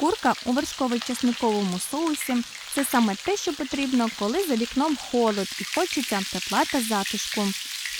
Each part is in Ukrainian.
Курка у вершково-чесниковому соусі це саме те, що потрібно, коли за вікном холод і хочеться тепла та затишку.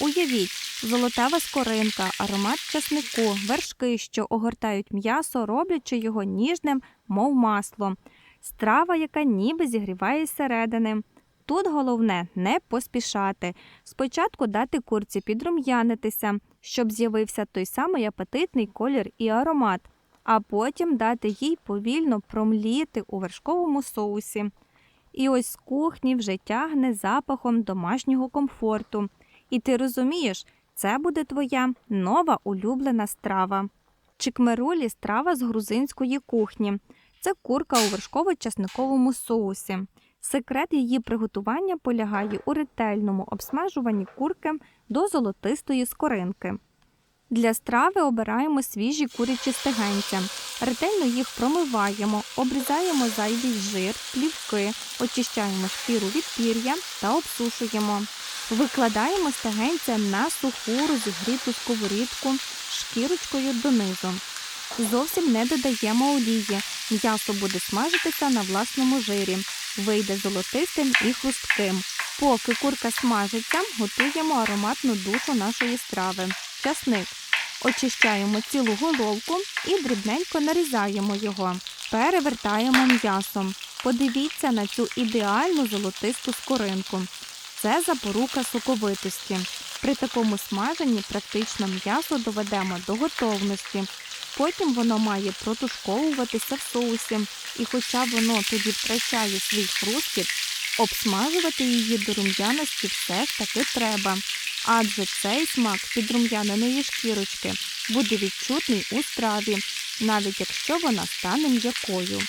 Уявіть, золотава скоринка, аромат часнику, вершки, що огортають м'ясо, роблячи його ніжним, мов масло. Страва, яка ніби зігріває зсередини. Тут головне не поспішати. Спочатку дати курці підрум'янитися, щоб з'явився той самий апетитний колір і аромат, а потім дати їй повільно промліти у вершковому соусі. І ось з кухні вже тягне запахом домашнього комфорту. І ти розумієш, це буде твоя нова улюблена страва. Чикмерулі страва з грузинської кухні. Це курка у вершково-часниковому соусі. Секрет її приготування полягає у ретельному обсмажуванні курки до золотистої скоринки. Для страви обираємо свіжі курячі стегенця. Ретельно їх промиваємо, обрізаємо зайвий жир, плівки, очищаємо шкіру від пір'я та обсушуємо. Викладаємо стегенця на суху розігріту сковорідку шкірочкою донизу. Зовсім не додаємо олії. М'ясо буде смажитися на власному жирі. Вийде золотистим і хрустким. Поки курка смажиться, готуємо ароматну душу нашої страви. Часник. Очищаємо цілу головку і дрібненько нарізаємо його. Перевертаємо м'ясом. Подивіться на цю ідеальну золотисту скоринку. Це запорука соковитості. При такому смаженні практично м'ясо доведемо до готовності. Потім воно має протушковуватися в соусі, і хоча воно тоді втрачає свій хрусткіт, обсмажувати її до рум'яності все ж таки треба. Адже цей смак підрум'яненої шкірочки буде відчутний у страві, навіть якщо вона стане м'якою.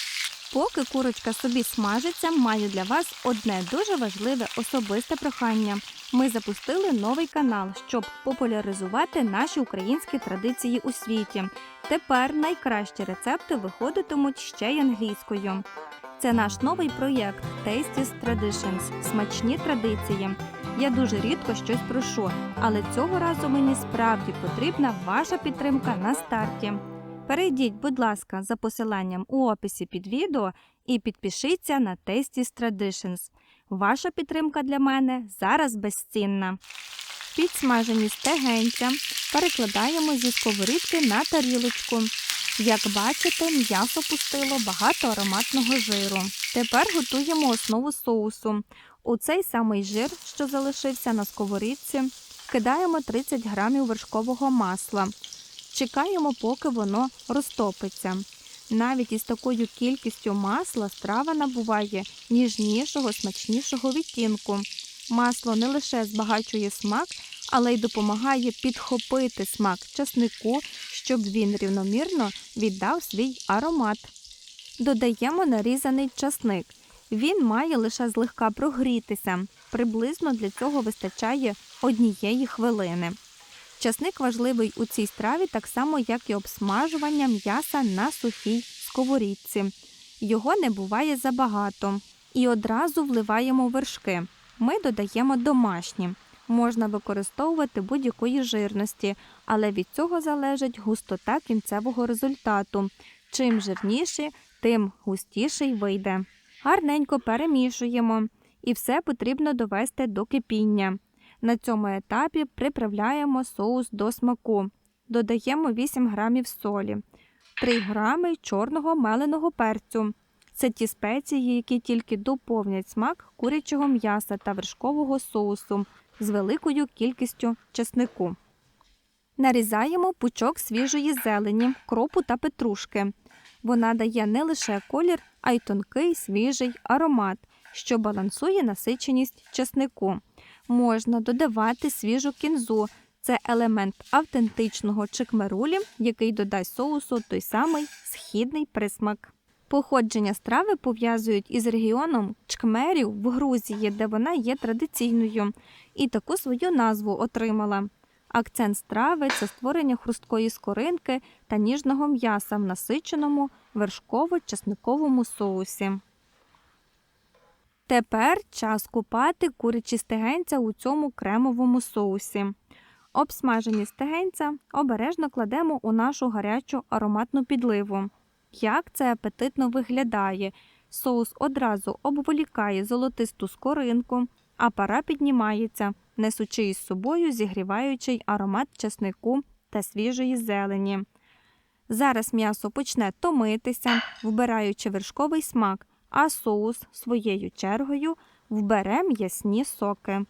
Поки курочка собі смажиться, маю для вас одне дуже важливе особисте прохання. Ми запустили новий канал, щоб популяризувати наші українські традиції у світі. Тепер найкращі рецепти виходитимуть ще й англійською. Це наш новий проєкт Tasties Traditions – смачні традиції. Я дуже рідко щось прошу, але цього разу мені справді потрібна ваша підтримка на старті. Перейдіть, будь ласка, за посиланням у описі під відео і підпишіться на Tasties Traditions. Ваша підтримка для мене зараз безцінна. Підсмажені стегенця перекладаємо зі сковорідки на тарілочку. Як бачите, м'ясо пустило багато ароматного жиру. Тепер готуємо основу соусу. У цей самий жир, що залишився на сковорідці, кидаємо 30 грамів вершкового масла. Чекаємо, поки воно розтопиться. Навіть із такою кількістю масла страва набуває ніжнішого, смачнішого відтінку. Масло не лише збагачує смак, але й допомагає підхопити смак часнику, щоб він рівномірно віддав свій аромат. Додаємо нарізаний часник. Він має лише злегка прогрітися. Приблизно для цього вистачає однієї хвилини. Часник важливий у цій страві так само, як і обсмажування м'яса на сухій сковорідці. Його не буває забагато. І одразу вливаємо вершки. Ми додаємо домашні. Можна використовувати будь-якої жирності, але від цього залежить густота кінцевого результату. Чим жирніший, тим густіший вийде. Гарненько перемішуємо, і все потрібно довести до кипіння. На цьому етапі приправляємо соус до смаку. Додаємо 8 грамів солі, 3 грами чорного меленого перцю. Це ті спеції, які тільки доповнять смак курячого м'яса та вершкового соусу з великою кількістю чеснику. Нарізаємо пучок свіжої зелені, кропу та петрушки. Вона дає не лише колір, а й тонкий свіжий аромат, що балансує насиченість чеснику. Можна додавати свіжу кінзу. Це елемент автентичного чикмерулі, який додасть соусу той самий східний присмак. Походження страви пов'язують із регіоном чкмерів в Грузії, де вона є традиційною, і таку свою назву отримала. Акцент страви це створення хрусткої скоринки та ніжного м'яса в насиченому вершково-часниковому соусі. Тепер час купати курячі стегенця у цьому кремовому соусі. Обсмажені стегенця обережно кладемо у нашу гарячу ароматну підливу. Як це апетитно виглядає. Соус одразу обволікає золотисту скоринку, а пара піднімається, несучи із собою зігріваючий аромат часнику та свіжої зелені. Зараз м'ясо почне томитися, вбираючи вершковий смак, а соус своєю чергою вбере м'ясні соки.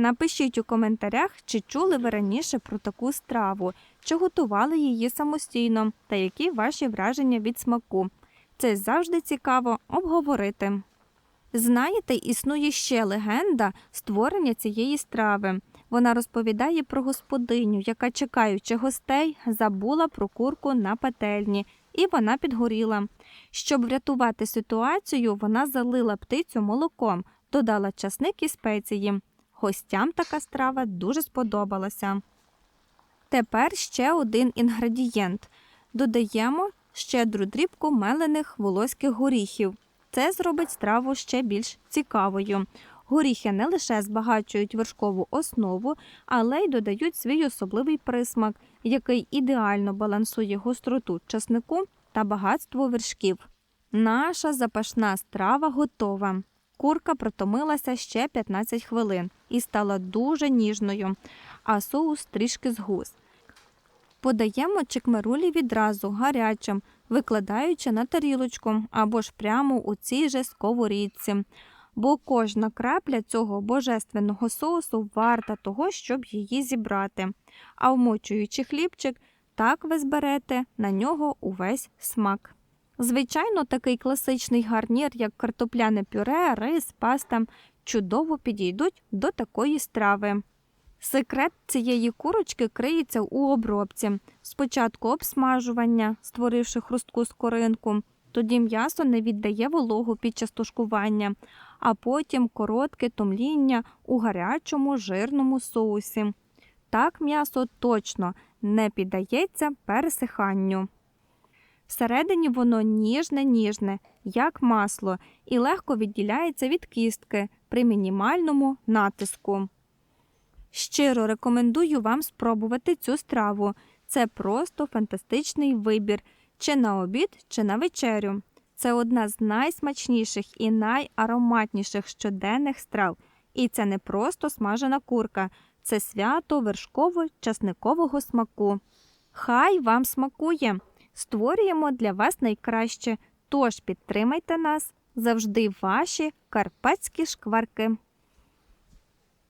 Напишіть у коментарях, чи чули ви раніше про таку страву, чи готували її самостійно, та які ваші враження від смаку. Це завжди цікаво обговорити. Знаєте, існує ще легенда створення цієї страви. Вона розповідає про господиню, яка, чекаючи гостей, забула про курку на пательні, і вона підгоріла. Щоб врятувати ситуацію, вона залила птицю молоком, додала часник і спеції. Гостям така страва дуже сподобалася. Тепер ще один інгредієнт. Додаємо щедру дрібку мелених волоських горіхів. Це зробить страву ще більш цікавою. Горіхи не лише збагачують вершкову основу, але й додають свій особливий присмак, який ідеально балансує гостроту часнику та багатство вершків. Наша запашна страва готова. Курка протомилася ще 15 хвилин і стала дуже ніжною, а соус трішки згус. Подаємо чекмерулі відразу гарячим, викладаючи на тарілочку або ж прямо у цій же сковорідці, бо кожна крапля цього божественного соусу варта того, щоб її зібрати. А вмочуючи хлібчик, так ви зберете на нього увесь смак. Звичайно, такий класичний гарнір, як картопляне пюре, рис, паста, чудово підійдуть до такої страви. Секрет цієї курочки криється у обробці. Спочатку обсмажування, створивши хрустку скоринку, тоді м'ясо не віддає вологу під час тушкування, а потім коротке томління у гарячому жирному соусі. Так м'ясо точно не піддається пересиханню. Всередині воно ніжне-ніжне, як масло, і легко відділяється від кістки при мінімальному натиску. Щиро рекомендую вам спробувати цю страву. Це просто фантастичний вибір чи на обід, чи на вечерю. Це одна з найсмачніших і найароматніших щоденних страв. І це не просто смажена курка, це свято вершково-часникового смаку. Хай вам смакує! Створюємо для вас найкраще, тож підтримайте нас завжди ваші карпатські шкварки.